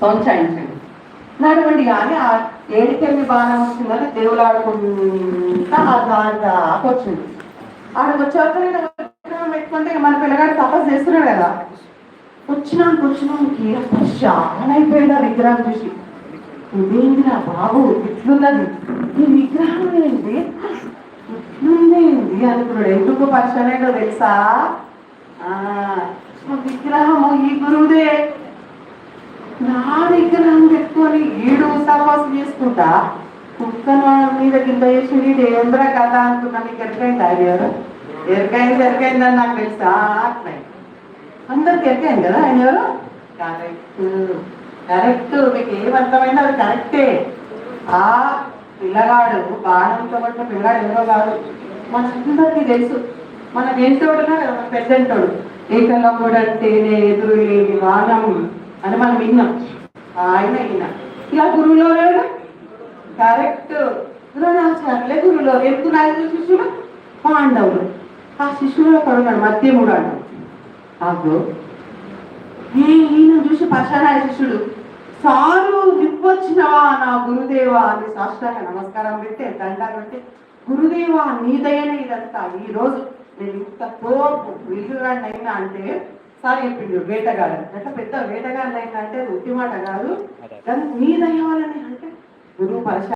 సొంచాయించండి నడవండి కానీ ఆ ఏడికెళ్ళి బాణం వచ్చిందని దేవుడు ఆడుకుంటా ఆ దారి దాకా ఆడికి వచ్చాక నేను పెట్టుకుంటే మన పిల్లగాడు తపస్సు చేస్తున్నాడు కదా. వచ్చినానికి వచ్చినానికి చాలా అయిపోయింది ఆ విగ్రహం చూసి. ఇదేంటిరా బాబు? ఇట్లున్నది. ఈ విగ్రహం ఏంటి ఎట్లుంది అనుకున్నాడు ఎందుకు పరిచయం తెలుసా? ఆ, విగ్రహము ఈ గురువు నా విగ్రహం పెట్టుకొని ఈడు తపస్సు చేసుకుంటా? కుక్కను మీద కింద చేసి వీడు ఏంద్రా కదా అనుకున్నా నీకు ఎరకైంది ఆయన ఎవరు? ఎరకైంది ఎరకైందని నాకు తెలుసా? అట్లా. అందరికి ఎరకైంది కదా ఆయన ఎవరు? కరెక్ట్. కరెక్ట్. మీకు ఏమర్థమైనా అది కరెక్టే. ఆ పిల్లగాడు బాణంతో పట్టిన పిల్లగాడు ఎవరో కాదు. మనందరికీ తెలుసు. మన ఎంతోడున్నా కదా మన పెద్దంటోడు. ఏకలవ్వుడు అంటేనే ఎదురు లేని వానం అని మనం విన్నాం. ఆయన ఈయన ఇలా గురువులో లేడు కరెక్ట్. ద్రోణాచార్యులే గురువులో ఎందుకు నాయకులు శిష్యులు? పాండవులు. ఆ శిష్యులో పడున్నాడు మధ్యముడు అంటాడు అప్పుడు ఈ ఈయన చూసి పక్షారాయ శిష్యుడు సారు దిప్పొచ్చినవా నా గురుదేవా? అని సాష్టాంగ నమస్కారం పెట్టి దండాలు పెట్టి గురుదేవా నీ దయనే ఇదంతా. ఈ రోజు నేను ఇంత తోపు విల్లుగాడిని అయినా అంటే సార్ చెప్పిండు వేటగాడు. అంటే పెద్ద వేటగాడిని అయినా అంటే ఉత్తి మాట కాదు. కానీ నీ దయ వల్లనే అంటే గురువు పరశ